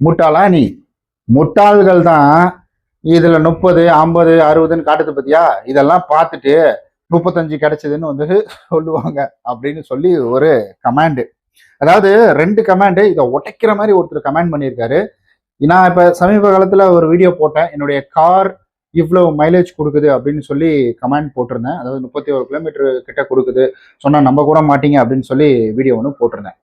முட்டாளா நீ முட்டாள்கள் தான் இதுல முப்பது ஐம்பது அறுபதுன்னு காட்டுது பத்தியா? இதெல்லாம் பார்த்துட்டு முப்பத்தஞ்சு கிடைச்சதுன்னு வந்து சொல்லுவாங்க அப்படின்னு சொல்லி ஒரு கமாண்டு. அதாவது ரெண்டு கமாண்டு இதை உடைக்கிற மாதிரி ஒருத்தர் கமெண்ட் பண்ணியிருக்காரு. நான் இப்போ சமீப காலத்தில் ஒரு வீடியோ போட்டேன். என்னுடைய கார் இவ்வளோ மைலேஜ் கொடுக்குது அப்படின்னு சொல்லி கமெண்ட் போட்டிருந்தேன். அதாவது முப்பத்தி ஒரு கிலோமீட்டர் கிட்ட கொடுக்குது. சொன்னால் நம்ப கூட மாட்டீங்க அப்படின்னு சொல்லி வீடியோ ஒன்று போட்டிருந்தேன்.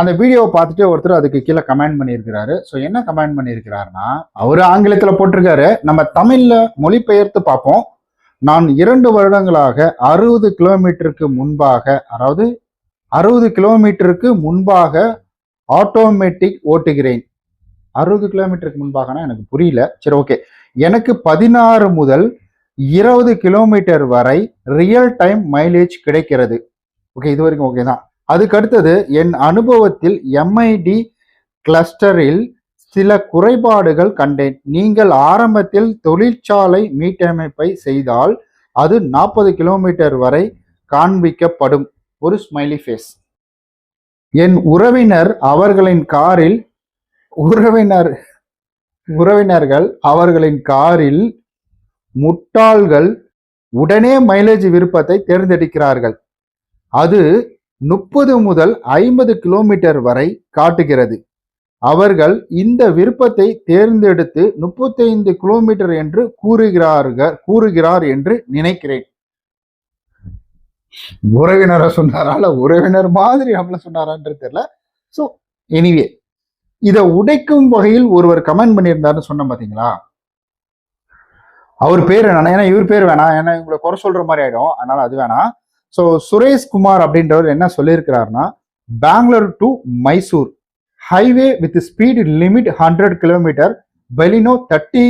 அந்த வீடியோவை பார்த்துட்டு ஒருத்தர் அதுக்கு கீழே கமெண்ட் பண்ணியிருக்கிறாரு. ஸோ என்ன கமெண்ட் பண்ணியிருக்கிறாருன்னா அவர் ஆங்கிலத்தில் போட்டிருக்காரு. நம்ம தமிழில் மொழிபெயர்த்து பார்ப்போம். நான் இரண்டு வருடங்களாக அறுபது கிலோமீட்டருக்கு முன்பாக அதாவது அறுபது கிலோமீட்டருக்கு முன்பாக ஆட்டோமேட்டிக் ஓட்டுகிறேன். அறுபது கிலோமீட்டருக்கு முன்பாகனா எனக்கு புரியல. சரி ஓகே எனக்கு பதினாறு முதல் இருபது கிலோமீட்டர் வரை ரியல் டைம் மைலேஜ் கிடைக்கிறது. ஓகே இது வரைக்கும் ஓகே தான். அதுக்கடுத்தது என் அனுபவத்தில் எம்ஐடி கிளஸ்டரில் சில குறைபாடுகள் கண்டேன். நீங்கள் ஆரம்பத்தில் தொழிற்சாலை மீட்டமைப்பை செய்தால் அது நாற்பது கிலோமீட்டர் வரை காண்பிக்கப்படும். ஒரு ஸ்மைலி ஃபேஸ் என் உறவினர் அவர்களின் காரில் உறவினர் உறவினர்கள் அவர்களின் காரில் முட்டாள்கள் உடனே மைலேஜ் விருப்பத்தை தேர்ந்தெடுக்கிறார்கள். அது முப்பது முதல் ஐம்பது கிலோமீட்டர் வரை காட்டுகிறது. அவர்கள் இந்த விருப்பத்தை தேர்ந்தெடுத்து முப்பத்தைந்து கிலோமீட்டர் என்று கூறுகிறார்கள் கூறுகிறார் என்று நினைக்கிறேன். உறவினரை சொன்னாரால உறவினர் மாதிரி நம்மள சொன்னாரான்றது தெரியல. ஸோ எனிவே இதை உடைக்கும் வகையில் ஒருவர் கமெண்ட் பண்ணியிருந்தாருன்னு சொன்ன பார்த்தீங்களா அவர் பேர் என்ன ஏன்னா இவர் பேர் வேணாம். ஏன்னா இவங்களை குறை சொல்ற மாதிரி ஆயிடும். அதனால அது வேணாம். ஸோ சுரேஷ் குமார் அப்படின்றவர் என்ன சொல்லியிருக்கிறாருன்னா Bangalore to Mysore highway with speed limit hundred kilometre Baleno thirty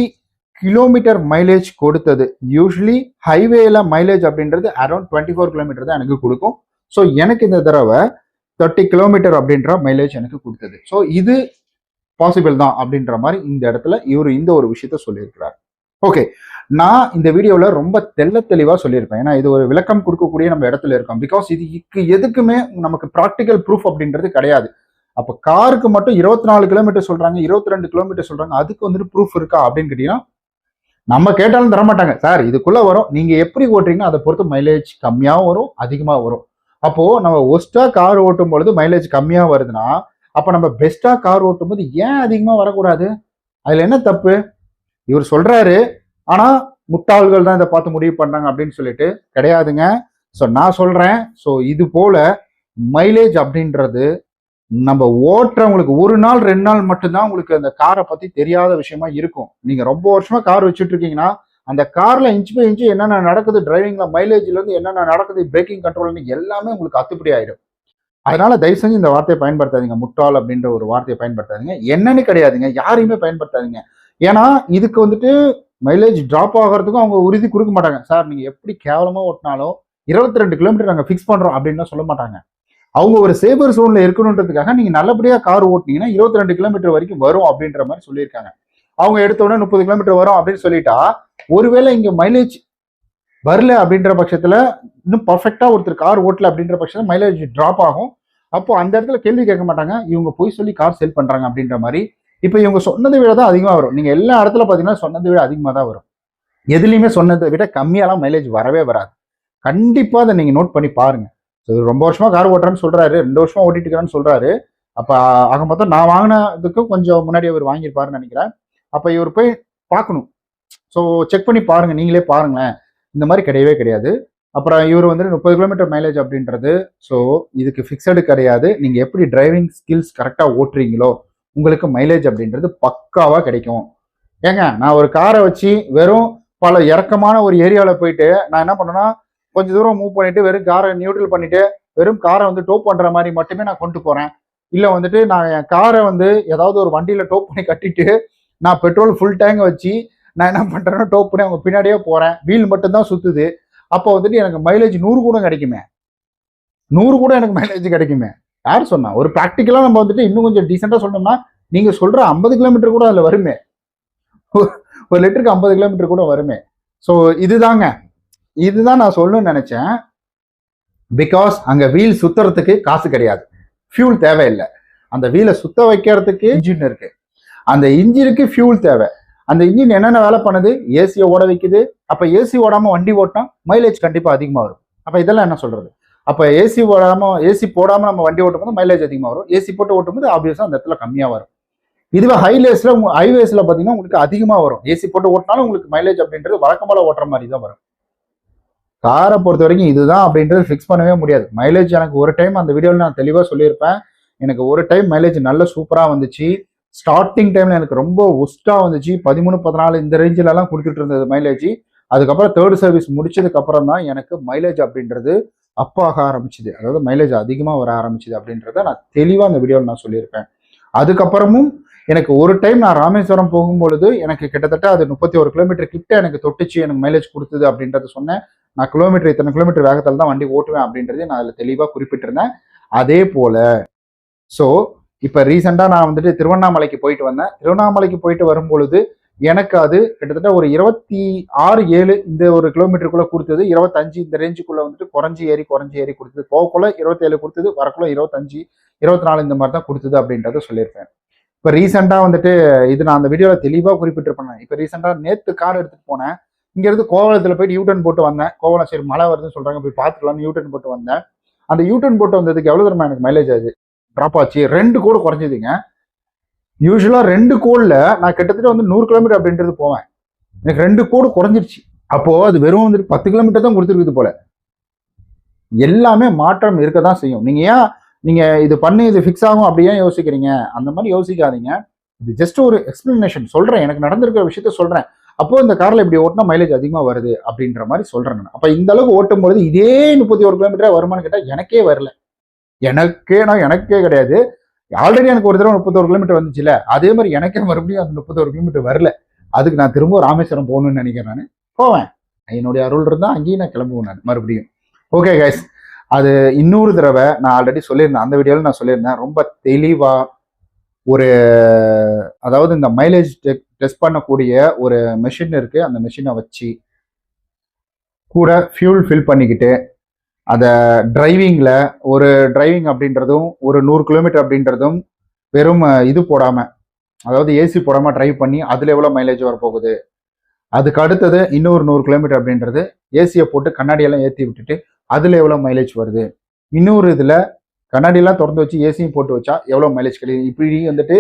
kilometre mileage கொடுத்தது. யூஸ்வலி ஹைவேல மைலேஜ் அப்படின்றது அரௌண்ட் டுவெண்ட்டி ஃபோர் கிலோமீட்டர் தான் எனக்கு கொடுக்கும். ஸோ எனக்கு இந்த தடவை தேர்ட்டி கிலோமீட்டர் அப்படின்ற மைலேஜ் எனக்கு கொடுத்தது. ஸோ இது பாசிபிள் தான் அப்படின்ற மாதிரி இந்த இடத்துல இவர் இந்த ஒரு விஷயத்த சொல்லியிருக்கிறார். ஓகே நான் இந்த வீடியோவில் ரொம்ப தெள்ள தெளிவாக சொல்லியிருப்பேன். ஏன்னா இது ஒரு விளக்கம் கொடுக்கக்கூடிய நம்ம இடத்துல இருக்கோம். பிகாஸ் இதுக்கு எதுக்குமே நமக்கு ப்ராக்டிக்கல் ப்ரூஃப் அப்படின்றது கிடையாது. அப்போ காருக்கு மட்டும் இருபத்தி நாலு கிலோமீட்டர் சொல்கிறாங்க இருபத்தி ரெண்டு கிலோமீட்டர் சொல்கிறாங்க அதுக்கு வந்துட்டு ப்ரூஃப் இருக்கா அப்படின்னு கேட்டீங்கன்னா நம்ம கேட்டாலும் தரமாட்டாங்க சார் இதுக்குள்ளே வரும். நீங்கள் எப்படி ஓட்டுறீங்கன்னா அதை பொறுத்து மைலேஜ் கம்மியாகவும் வரும் அதிகமாக வரும். அப்போது நம்ம ஒஸ்ட்டாக கார் ஓட்டும் பொழுது மைலேஜ் கம்மியாக வருதுன்னா அப்போ நம்ம பெஸ்ட்டாக கார் ஓட்டும் போது ஏன் அதிகமாக வரக்கூடாது? அதில் என்ன தப்பு? இவர் சொல்கிறாரு ஆனா முட்டாள்கள் தான் இதை பார்த்து முடிவு பண்ணாங்க அப்படின்னு சொல்லிட்டு கிடையாதுங்க. ஸோ நான் சொல்றேன். ஸோ இது போல மைலேஜ் அப்படின்றது நம்ம ஓட்டுறவங்களுக்கு ஒரு நாள் ரெண்டு நாள் மட்டும்தான் உங்களுக்கு அந்த காரை பத்தி தெரியாத விஷயமா இருக்கும். நீங்க ரொம்ப வருஷமா கார் வச்சுட்டு இருக்கீங்கன்னா அந்த கார்ல இன்ச் பை இன்ச்சு என்னென்ன நடக்குது டிரைவிங்ல மைலேஜ்ல இருந்து என்னென்ன நடக்குது பிரேக்கிங் கண்ட்ரோல் எல்லாமே உங்களுக்கு அத்துப்படி ஆயிடும் அதனால தயவு செஞ்சு இந்த வார்த்தையை பயன்படுத்தாதீங்க. முட்டாள் அப்படின்ற ஒரு வார்த்தையை பயன்படுத்தாதீங்க. என்னன்னு கிடையாதுங்க. யாரையுமே பயன்படுத்தாதீங்க. ஏன்னா இதுக்கு வந்துட்டு மைலேஜ் ட்ராப் ஆகிறதுக்கும் அவங்க உறுதி கொடுக்க மாட்டாங்க. சார் நீங்கள் எப்படி கேவலமாக ஓட்டினாலும் இருபத்தி ரெண்டு கிலோமீட்டர் நாங்கள் ஃபிக்ஸ் பண்ணுறோம் அப்படின்னு சொல்ல மாட்டாங்க. அவங்க ஒரு சேஃபர் சோனில் இருக்கணுன்றதுக்காக நீங்கள் நல்லபடியாக கார் ஓட்டினீங்கன்னா இருபத்தி ரெண்டு கிலோமீட்டர் வரைக்கும் வரும் அப்படின்ற மாதிரி சொல்லியிருக்காங்க. அவங்க எடுத்த உடனே முப்பது கிலோமீட்டர் வரும் அப்படின்னு சொல்லிட்டா ஒருவேளை இங்கே மைலேஜ் வரல அப்படின்ற பட்சத்தில் இன்னும் பர்ஃபெக்டாக ஒருத்தர் கார் ஓட்டல அப்படின்ற பட்சத்தில் மைலேஜ் ட்ராப் ஆகும். அப்போ அந்த இடத்துல கேள்வி கேட்க மாட்டாங்க. இவங்க போய் சொல்லி கார் செல் பண்ணுறாங்க அப்படின்ற மாதிரி இப்போ இவங்க சொன்னதை விட தான் அதிகமாக வரும். நீங்கள் எல்லா இடத்துல பார்த்தீங்கன்னா சொன்னதை விட அதிகமாக தான் வரும். எதுலேயுமே சொன்னதை விட கம்மியாலாம் மைலேஜ் வரவே வராது. கண்டிப்பாக அதை நீங்கள் நோட் பண்ணி பாருங்கள் ஸோ ரொம்ப வருஷமாக கார் ஓட்டுறேன்னு சொல்கிறாரு ரெண்டு வருஷமாக ஓட்டிட்டு இருக்கிறேன்னு சொல்கிறாரு அப்போ ஆக மொத்தம் நான் வாங்கினதுக்கும் கொஞ்சம் முன்னாடி அவர் வாங்கியிருப்பாருன்னு நினைக்கிறேன். அப்போ இவர் போய் பார்க்கணும். ஸோ செக் பண்ணி பாருங்கள் நீங்களே பாருங்களேன். இந்த மாதிரி கிடையவே கிடையாது. அப்புறம் இவர் வந்து முப்பது கிலோமீட்டர் மைலேஜ் அப்படின்றது. ஸோ இதுக்கு ஃபிக்ஸடு கிடையாது. நீங்கள் எப்படி டிரைவிங் ஸ்கில்ஸ் கரெக்டாக ஓட்டுறீங்களோ உங்களுக்கு மைலேஜ் அப்படின்றது பக்காவாக கிடைக்கும். ஏங்க நான் ஒரு காரை வச்சு வெறும் பல இறக்கமான ஒரு ஏரியாவில் போயிட்டு நான் என்ன பண்ணேன்னா கொஞ்ச தூரம் மூவ் பண்ணிட்டு வெறும் காரை நியூட்ரல் பண்ணிட்டு வெறும் காரை வந்து டோப் பண்ணுற மாதிரி மட்டுமே நான் கொண்டு போகிறேன் இல்லை வந்துட்டு நான் என் காரை வந்து ஏதாவது ஒரு வண்டியில் டோப் பண்ணி கட்டிட்டு நான் பெட்ரோல் ஃபுல் டேங்க் வச்சு நான் என்ன பண்ணுறேன்னா டோப் பண்ணி அவங்க பின்னாடியே போகிறேன் வீல் மட்டும்தான் சுற்றுது அப்போ வந்துட்டு எனக்கு மைலேஜ் நூறு கூட கிடைக்குமே. நூறு கூட எனக்கு மைலேஜ் கிடைக்குமே. யார் சொன்னா? ஒரு ப்ராக்டிக்கலாக நம்ம வந்துட்டு இன்னும் கொஞ்சம் டீசெண்டாக சொன்னோம்னா நீங்கள் சொல்கிற ஐம்பது கிலோமீட்டர் கூட அதில் வருமே. ஒரு லிட்டருக்கு ஐம்பது கிலோமீட்டர் கூட வருமே. ஸோ இதுதாங்க. இதுதான் நான் சொல்லணும்னு நினச்சேன். பிகாஸ் அங்கே வீல் சுத்துறதுக்கு காசு கிடையாது. ஃபியூல் தேவையில்லை. அந்த வீலை சுத்த வைக்கிறதுக்கு இன்ஜின் இருக்கு. அந்த இன்ஜினுக்கு ஃபியூல் தேவை. அந்த இன்ஜின் என்னென்ன வேலை பண்ணுது? ஏசியை ஓட வைக்குது. அப்போ ஏசி ஓடாமல் வண்டி ஓட்டினா மைலேஜ் கண்டிப்பாக அதிகமாக வரும். அப்போ இதெல்லாம் என்ன சொல்கிறது அப்போ ஏசி போடாமல் ஏசி போடாமல் நம்ம வண்டி ஓட்டும் போது மைலேஜ் அதிகமாக வரும். ஏசி போட்டு ஓட்டும் போது ஆப்வியஸாக அந்த இடத்துல கம்மியாக வரும். இதுவே ஹைலேஸில் ஹைவேஸில் பார்த்தீங்கன்னா உங்களுக்கு அதிகமாக வரும். ஏசி போட்டு ஓட்டினாலும் உங்களுக்கு மைலேஜ் அப்படின்றது வழக்கம்போல ஓட்டுற மாதிரி தான் வரும் காரை பொறுத்த வரைக்கும் இதுதான் அப்படின்றது ஃபிக்ஸ் பண்ணவே முடியாது. மைலேஜ் எனக்கு ஒரு டைம் அந்த வீடியோவில் நான் தெளிவாக சொல்லியிருப்பேன். எனக்கு ஒரு டைம் மைலேஜ் நல்ல சூப்பராக வந்துச்சு. ஸ்டார்டிங் டைமில் எனக்கு ரொம்ப ஒஸ்ட்டாக வந்துச்சு. பதிமூணு பதினாலு இந்த ரேஞ்சிலலாம் கொடுத்துட்டு இருந்தது மைலேஜ் அதுக்கப்புறம் தேர்ட் சர்வீஸ் முடிச்சதுக்கப்புறம் தான் எனக்கு மைலேஜ் அப்படின்றது அப் ஆக ஆரம்பிச்சுது. அதாவது மைலேஜ் அதிகமாக வர ஆரம்பிச்சுது அப்படின்றத நான் தெளிவாக அந்த வீடியோவில் நான் சொல்லியிருப்பேன். அதுக்கப்புறமும் எனக்கு ஒரு டைம் நான் ராமேஸ்வரம் போகும்பொழுது எனக்கு கிட்டத்தட்ட அது முப்பத்தி ஒரு கிலோமீட்டர் கிட்ட எனக்கு தொட்டுச்சு எனக்கு மைலேஜ் கொடுத்தது அப்படின்றத சொன்னேன். நான் கிலோமீட்டர் இத்தனை கிலோமீட்டர் வேகத்தில் தான் வண்டி ஓட்டுவேன் அப்படின்றதையும் நான் அதில் தெளிவாக குறிப்பிட்டிருந்தேன். அதே போல ஸோ இப்போ ரீசெண்டாக நான் வந்துட்டு திருவண்ணாமலைக்கு போயிட்டு வந்தேன். திருவண்ணாமலைக்கு போயிட்டு வரும்பொழுது எனக்கு அது கிட்டத்தட்ட ஒரு இருபத்தி ஆறு ஏழு இந்த ஒரு கிலோமீட்டருக்குள்ள கொடுத்தது. இருபத்தஞ்சு இந்த ரேஞ்சுக்குள்ள வந்துட்டு குறைஞ்சி ஏறி குறைஞ்சி ஏறி கொடுத்தது. போகக்குள்ள இருபத்தேழு கொடுத்தது வரக்குள்ள இருபத்தஞ்சு இருபத்தி நாலு இந்த மாதிரி தான் கொடுத்தது அப்படின்றத சொல்லியிருப்பேன். இப்போ ரீசெண்டாக வந்துட்டு இது நான் அந்த வீடியோவில் தெளிவாக குறிப்பிட்டிருப்பேன். இப்போ ரீசெண்டாக நேற்று கார் எடுத்துகிட்டு போனேன். இங்கேருந்து கோவளத்தில் போயிட்டு யூட்டன் போட்டு வந்தேன். கோவளம் சரி மழை வருதுன்னு சொல்கிறாங்க போய் பார்த்துக்கலாம்னு யூட்டர்ன் போட்டு வந்தேன். அந்த யூட்டர்ன் போட்டு வந்ததுக்கு எவ்வளோ தூரமா எனக்கு மைலேஜ் ஆகுது ட்ராப் ஆச்சு. ரெண்டு கூட குறைஞ்சிதுங்க. யூஸ்வலாக ரெண்டு கோடில் நான் கிட்டத்தட்ட வந்து நூறு கிலோமீட்டர் அப்படின்றது போவேன். எனக்கு ரெண்டு கோடு குறைஞ்சிருச்சு. அப்போது அது வெறும் வந்துட்டு பத்து கிலோமீட்டர் தான் கொடுத்துருக்குது போல. எல்லாமே மாற்றம் இருக்க தான் செய்யும். நீங்கள் ஏன் நீங்கள் இது பண்ணி இது ஃபிக்ஸ் ஆகும் அப்படி ஏன் யோசிக்கிறீங்க? அந்த மாதிரி யோசிக்காதீங்க. இது ஜஸ்ட் ஒரு எக்ஸ்பிளனேஷன் சொல்கிறேன் எனக்கு நடந்திருக்கிற விஷயத்த சொல்கிறேன் அப்போ இந்த காரில் இப்படி ஓட்டினா மைலேஜ் அதிகமாக வருது அப்படின்ற மாதிரி சொல்கிறேன் நான். அப்போ இந்த அளவுக்கு ஓட்டும் பொழுது இதே முப்பத்தி ஒரு கிலோமீட்டராக வருமானு கேட்டால் எனக்கே வரல. எனக்கே நான் எனக்கே கிடையாது. ஆல்ரெடி எனக்கு ஒரு தடவை முப்பத்தோரு கிலோமீட்டர் வந்துச்சுல அதே மாதிரி எனக்கே மறுபடியும் அந்த முப்பத்தோரு கிலோமீட்டர் வரல. அதுக்கு நான் திரும்ப ராமேஸ்வரம் போகணும்னு நினைக்கிறேன் நான். போவேன். என்னுடைய அருள் இருந்தால் அங்கேயும் நான் கிளம்புவேன் நான் மறுபடியும். ஓகே கைஸ் அது இன்னொரு தடவை நான் ஆல்ரெடி சொல்லியிருந்தேன். அந்த வீடியோவில் நான் சொல்லியிருந்தேன். ரொம்ப தெளிவாக ஒரு அதாவது இந்த மைலேஜ் டெஸ்ட் பண்ணக்கூடிய ஒரு மெஷின் இருக்குது அந்த மெஷினை வச்சு கூட ஃபியூல் ஃபில் பண்ணிக்கிட்டு அதை டிரைவிங்கில் ஒரு டிரைவிங் அப்படின்றதும் ஒரு நூறு கிலோமீட்டர் அப்படின்றதும் வெறும் இது போடாமல் அதாவது ஏசி போடாமல் டிரைவ் பண்ணி அதில் எவ்வளோ மைலேஜ் வரப்போகுது? அதுக்கு அடுத்தது இன்னொரு நூறு கிலோமீட்டர் அப்படின்றது ஏசியை போட்டு கண்ணாடியெல்லாம் ஏற்றி விட்டுட்டு அதில் எவ்வளோ மைலேஜ் வருது? இன்னொரு இதில் கண்ணாடியெல்லாம் திறந்து வச்சு ஏசியும் போட்டு வச்சா எவ்வளோ மைலேஜ் கிடையாது இப்படி வந்துட்டு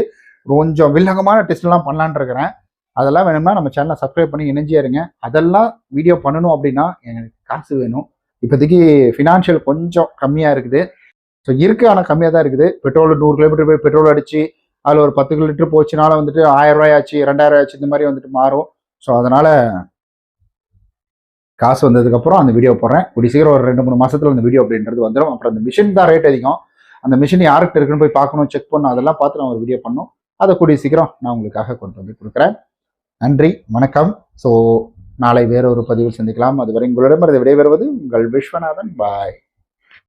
கொஞ்சம் வில்லகமான டெஸ்ட்லாம் பண்ணலான்னு இருக்கிறேன். அதெல்லாம் வேணும்னா நம்ம சேனலை சப்ஸ்கிரைப் பண்ணி இணைஞ்சியா இருங்க. அதெல்லாம் வீடியோ பண்ணணும் அப்படின்னா எனக்கு காசு வேணும். இப்போதைக்கு ஃபினான்ஷியல் கொஞ்சம் கம்மியாக இருக்குது. ஸோ இருக்குது ஆனால் கம்மியாக தான் இருக்குது. பெட்ரோல் நூறு கிலோமீட்டர் போய் பெட்ரோல் அடிச்சு அதில் ஒரு பத்து லிட்டர் போச்சுனால வந்துட்டு ஆயிரம் ரூபாய் ஆச்சு ரெண்டாயிரம் ஆச்சு இந்த மாதிரி வந்துட்டு மாறும். ஸோ அதனால் காசு வந்ததுக்கப்புறம் அந்த வீடியோ போடுறேன். கூடி சீக்கிரம் ஒரு ரெண்டு மூணு மாதத்தில் அந்த வீடியோ அப்படின்றது வந்துடும் அப்புறம் அந்த மிஷின் தான் ரேட் அதிகம். அந்த மிஷின் யார்கிட்ட இருக்குன்னு போய் பார்க்கணும் செக் பண்ணணும் அதெல்லாம் பார்த்து நான் ஒரு வீடியோ பண்ணணும். அதை கூடிய சீக்கிரம் நான் உங்களுக்காக கொண்டு வந்து கொடுக்குறேன். நன்றி வணக்கம். ஸோ நாளை வேறொரு பதிவில் சந்திக்கலாம். அதுவரை உங்களிடமிருந்து விடைபெறுவது உங்கள் விஸ்வநாதன். பாய்